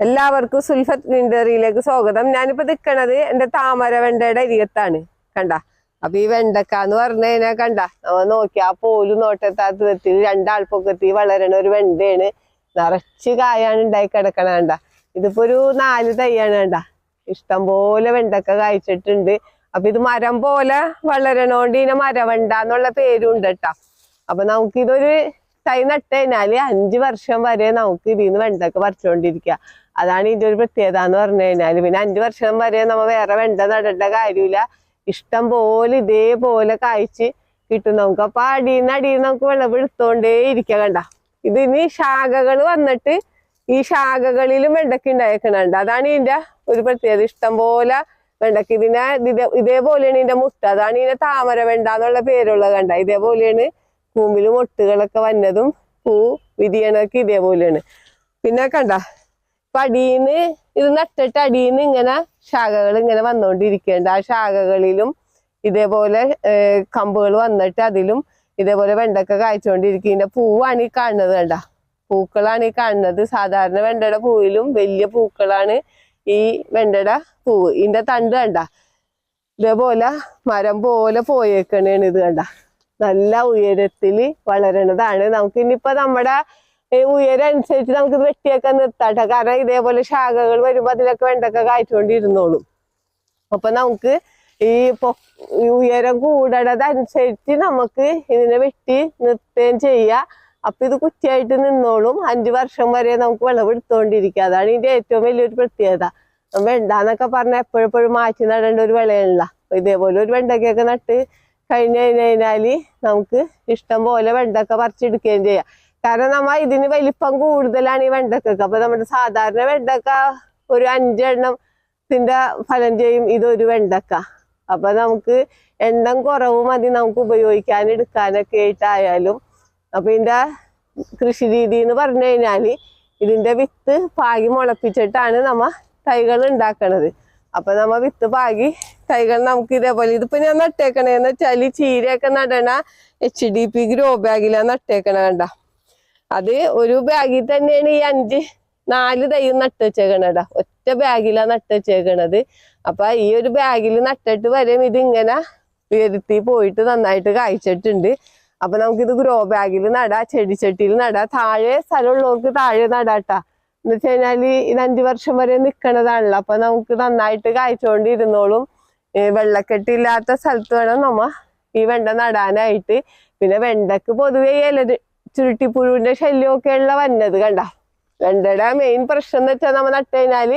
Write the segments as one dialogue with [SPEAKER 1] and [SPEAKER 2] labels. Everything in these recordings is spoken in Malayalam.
[SPEAKER 1] എല്ലാവർക്കും സുൽഫത്ത് ഗ്രീൻഡറിയിലേക്ക് സ്വാഗതം. ഞാനിപ്പോ നിൽക്കണത് എന്റെ താമര വെണ്ടയുടെ അരികത്താണ്. കണ്ട? അപ്പൊ ഈ വെണ്ടക്ക എന്ന് പറഞ്ഞു കഴിഞ്ഞാൽ കണ്ട? നമ്മ നോക്കിയാ പോലും നോട്ടത്താത്ത എത്തി രണ്ടാൾ വളരണ ഒരു വെണ്ടയാണ്. നിറച്ച് കായാണ് ഉണ്ടായി കിടക്കണ കണ്ട? ഇതിപ്പോ ഒരു നാല് തൈയാണ് കണ്ട? ഇഷ്ടം പോലെ വെണ്ടക്ക കായ്ച്ചിട്ടുണ്ട്. അപ്പൊ ഇത് മരം പോലെ വളരണോണ്ട് ഇതിനെ മരവണ്ട എന്നുള്ള പേരും ഉണ്ട് കേട്ടാ. അപ്പൊ നമുക്കിതൊരു തൈ നട്ട് കഴിഞ്ഞാൽ അഞ്ചു വർഷം വരെ നമുക്ക് ഇതിന്ന് വെണ്ടക്ക പറിച്ചുകൊണ്ടിരിക്കുക അതാണ് ഇതിന്റെ ഒരു പ്രത്യേകത എന്ന് പറഞ്ഞു കഴിഞ്ഞാൽ പിന്നെ അഞ്ചു വർഷം വരെ നമ്മൾ വേറെ വെണ്ട നടേണ്ട കാര്യമില്ല. ഇഷ്ടം പോലെ ഇതേപോലെ കായ്ച്ച് കിട്ടും. നമുക്ക് അപ്പൊ അടിയിൽ അടിയിൽ നമുക്ക് വെള്ളം എടുത്തോണ്ടേ ഇരിക്കുക കണ്ട. ഇതിന് ശാഖകൾ വന്നിട്ട് ഈ ശാഖകളിലും വെണ്ടക്ക ഉണ്ടായേക്കണുണ്ട് അതാണ് ഇതിന്റെ ഒരു പ്രത്യേകത. ഇഷ്ടം പോലെ വെണ്ടയ്ക്ക്. ഇതിനെ ഇതേ ഇതേപോലെയാണ് ഇതിന്റെ മുട്ട. അതാണ് ഇതിന്റെ താമര വെണ്ട എന്നുള്ള പേരുള്ളത് കണ്ട. ഇതേപോലെയാണ് കൂമ്പിൽ മൊട്ടുകളൊക്കെ വന്നതും പൂ വിരിയണൊക്കെ ഇതേപോലെയാണ്. പിന്നെ കണ്ട ഇപ്പൊ അടിയിന്ന് ഇത് നട്ടിട്ട് അടിയിന്ന് ഇങ്ങനെ ശാഖകൾ ഇങ്ങനെ വന്നുകൊണ്ടിരിക്കുന്നുണ്ട് ആ ശാഖകളിലും ഇതേപോലെ കമ്പുകൾ വന്നിട്ട് അതിലും ഇതേപോലെ വെണ്ടക്ക കായ്ച്ചുകൊണ്ടിരിക്കും പൂവാണ് ഈ കാണുന്നത് കണ്ട? പൂക്കളാണ് ഈ കാണുന്നത്. സാധാരണ വെണ്ടയുടെ പൂവിലും വലിയ പൂക്കളാണ് ഈ വെണ്ടയുടെ പൂവ്. ഇതിന്റെ തണ്ട് കണ്ട? ഇതേപോലെ മരം പോലെ പോയേക്കണേണ് ഇത് കണ്ട. നല്ല ഉയരത്തിൽ വളരണതാണ്. നമുക്ക് ഇനിയിപ്പോ നമ്മുടെ ഈ ഉയരം അനുസരിച്ച് നമുക്ക് വെട്ടിയൊക്കെ നിർത്താട്ടെ. കാരണം ഇതേപോലെ ശാഖകൾ വരുമ്പോ അതിലൊക്കെ വെണ്ടൊക്കെ കായ്ച്ചുകൊണ്ടിരുന്നോളും അപ്പൊ നമുക്ക് ഈ ഉയരം കൂടണതനുസരിച്ച് നമുക്ക് ഇതിനെ വെട്ടി നിർത്തുകയും ചെയ്യാം. അപ്പൊ ഇത് കുറ്റിയായിട്ട് നിന്നോളും. അഞ്ചു വർഷം വരെ നമുക്ക് വിളവെടുത്തോണ്ടിരിക്കുക അതാണ് ഇതിന്റെ ഏറ്റവും വലിയൊരു പ്രത്യേകത. വെണ്ടാന്നൊക്കെ പറഞ്ഞാൽ എപ്പോഴെപ്പോഴും മാറ്റി നടേണ്ട ഒരു വിളയല്ല. ഇതേപോലെ ഒരു വെണ്ടയ്ക്കൊക്കെ നട്ട് കഴിഞ്ഞു കഴിഞ്ഞാൽ നമുക്ക് ഇഷ്ടം പോലെ വെണ്ടക്ക പറിച്ചെടുക്കുകയും ചെയ്യാം. കാരണം നമ്മ ഇതിന് വലിപ്പം കൂടുതലാണ് ഈ വെണ്ടക്കൊക്കെ. അപ്പൊ നമ്മുടെ സാധാരണ വെണ്ടക്ക ഒരു അഞ്ചെണ്ണത്തിന്റെ ഫലം ചെയ്യും ഇതൊരു വെണ്ടക്ക. അപ്പൊ നമുക്ക് എണ്ണം കുറവ് മതി നമുക്ക് ഉപയോഗിക്കാൻ എടുക്കാനൊക്കെ ആയിട്ടായാലും. അപ്പൊ ഇതിന്റെ കൃഷി രീതി എന്ന് പറഞ്ഞു കഴിഞ്ഞാൽ ഇതിന്റെ വിത്ത് പാകി മുളപ്പിച്ചിട്ടാണ് നമ്മ തൈകൾ ഉണ്ടാക്കണത്. അപ്പൊ നമ്മ വിത്ത് പാകി തൈകൾ നമുക്ക് ഇതേപോലെ ഇതിപ്പോ ഞാൻ നട്ടേക്കണേന്ന് വെച്ചാൽ ചീരയൊക്കെ നടണ എച്ച് ഡി പി ഗ്രോ ബാഗിലാണ് നട്ടേക്കണ കണ്ട. അത് ഒരു ബാഗിൽ തന്നെയാണ് ഈ അഞ്ച് നാല് തൈ നട്ട് വെച്ചേക്കണടാ ഒറ്റ ബാഗിലാണ് നട്ട് വെച്ചേക്കണത്. അപ്പൊ ഈ ഒരു ബാഗിൽ നട്ടിട്ട് വരെയും ഇതിങ്ങനെ ഉയർത്തി പോയിട്ട് നന്നായിട്ട് കായ്ച്ചിട്ടുണ്ട്. അപ്പൊ നമുക്കിത് ഗ്രോ ബാഗിൽ നടാ ചെടിച്ചട്ടിയിൽ നടാ. താഴെ സ്ഥലമുള്ളവർക്ക് താഴെ നടാട്ടാ എന്ന് വെച്ച് കഴിഞ്ഞാൽ ഇത് അഞ്ചു വർഷം വരെ നിക്കണതാണല്ലോ. അപ്പൊ നമുക്ക് നന്നായിട്ട് കായ്ച്ചോണ്ടിരുന്നോളും. ഇരുന്നോളും വെള്ളക്കെട്ടില്ലാത്ത സ്ഥലത്ത് വേണം നമ്മ ഈ വെണ്ട നടാനായിട്ട്. പിന്നെ വെണ്ടക്ക് പൊതുവെ ഇല ചുരുട്ടിപ്പുഴുവിന്റെ ശല്യമൊക്കെ ഉള്ള വന്നത് കണ്ട. വെണ്ടയുടെ മെയിൻ പ്രശ്നം എന്ന് വെച്ചാൽ നമ്മൾ നട്ട് കഴിഞ്ഞാൽ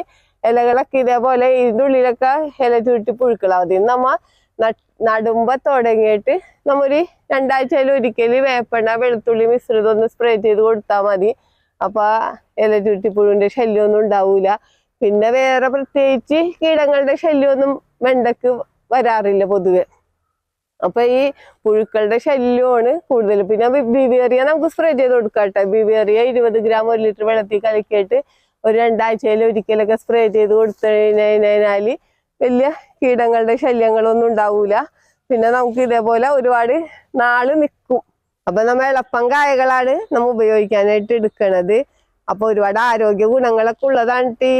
[SPEAKER 1] ഇലകളൊക്കെ ഇതേപോലെ ഇതിന്റെ ഉള്ളിലൊക്കെ ഇല ചുരുട്ടി പുഴുക്കളാവും അതിൽ നമ്മ നടുമ്പോ തുടങ്ങിയിട്ട് നമ്മൊരു രണ്ടാഴ്ചയിൽ ഒരിക്കൽ വേപ്പെണ്ണ വെളുത്തുള്ളി മിശ്രിതം ഒന്ന് സ്പ്രേ ചെയ്ത് കൊടുത്താൽ മതി. അപ്പൊ ഇല ചുരുട്ടിപ്പുഴുവിന്റെ ശല്യമൊന്നും ഉണ്ടാവൂല. പിന്നെ വേറെ പ്രത്യേകിച്ച് കീടങ്ങളുടെ ശല്യമൊന്നും വെണ്ടക്ക് വരാറില്ല പൊതുവെ. അപ്പൊ ഈ പുഴുക്കളുടെ ശല്യമാണ് കൂടുതൽ പിന്നെ ബിബിയറിയ നമുക്ക് സ്പ്രേ ചെയ്ത് കൊടുക്കാം കേട്ടോ ബിബിയറിയ ഇരുപത് ഗ്രാം ഒരു ലിറ്റർ വെള്ളത്തിൽ കലക്കിയിട്ട് ഒരു രണ്ടാഴ്ചയിൽ ഒരിക്കലൊക്കെ സ്പ്രേ ചെയ്ത് കൊടുത്തു കഴിഞ്ഞാൽ വലിയ കീടങ്ങളുടെ ശല്യങ്ങളൊന്നും ഉണ്ടാവൂല. പിന്നെ നമുക്ക് ഇതേപോലെ ഒരുപാട് നാൾ നിൽക്കും അപ്പൊ നമ്മൾ എളുപ്പം കായകളാണ് നമ്മൾ ഉപയോഗിക്കാനായിട്ട് എടുക്കണത്. അപ്പൊ ഒരുപാട് ആരോഗ്യ ഗുണങ്ങളൊക്കെ ഉള്ളതാണ് ഈ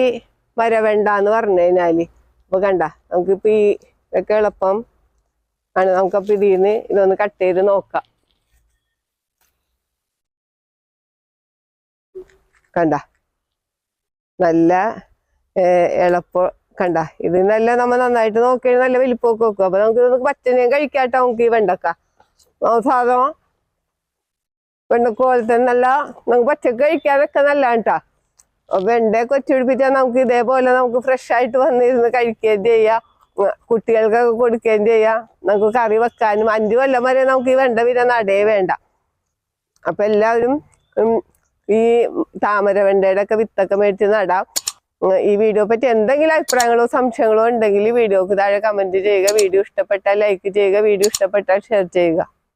[SPEAKER 1] മരവെണ്ട എന്ന് പറഞ്ഞു കഴിഞ്ഞാൽ. അപ്പൊ കണ്ട നമുക്കിപ്പോ ഈ ഒക്കെ എളുപ്പം ആണ്. നമുക്കപ്പൊ ഇതിന്ന് ഇതൊന്ന് കട്ട് ചെയ്ത് നോക്കാം. കണ്ട? നല്ല എളുപ്പം. കണ്ട? ഇത് നല്ല നമ്മ നന്നായിട്ട് നോക്കിയാൽ നല്ല വലിപ്പമൊക്കെ വെക്കും. അപ്പൊ നമുക്ക് ഇതൊന്ന് പച്ചനെയും കഴിക്കാട്ടോ നമുക്ക് ഈ വെണ്ടക്ക. സാധനം സാധാ? വെണ്ടക്ക പോലെ തന്നെ നല്ല നമുക്ക് പച്ചക്ക് കഴിക്കാനൊക്കെ നല്ലതാണ് കേട്ടാ വെണ്ടയൊക്കെ വെച്ചുപിടിപ്പിച്ചാൽ നമുക്ക് ഇതേപോലെ നമുക്ക് ഫ്രഷ് ആയിട്ട് വന്നിരുന്ന് കഴിക്കുകയും ചെയ്യാം. കുട്ടികൾക്കൊക്കെ കൊടുക്കുകയും ചെയ്യാം. നമുക്ക് കറി വെക്കാനും അഞ്ചു കൊല്ലം വരെ നമുക്ക് ഈ വെണ്ട പിന്നെ നടേ വേണ്ട. അപ്പൊ എല്ലാവരും ഈ താമര വെണ്ടയുടെ ഒക്കെ വിത്തൊക്കെ മേടിച്ച് നടാം. ഈ വീഡിയോ പറ്റി എന്തെങ്കിലും അഭിപ്രായങ്ങളോ സംശയങ്ങളോ ഉണ്ടെങ്കിൽ ഈ വീഡിയോക്ക് താഴെ കമന്റ് ചെയ്യുക. വീഡിയോ ഇഷ്ടപ്പെട്ടാൽ ലൈക്ക് ചെയ്യുക. വീഡിയോ ഇഷ്ടപ്പെട്ടാൽ ഷെയർ ചെയ്യുക.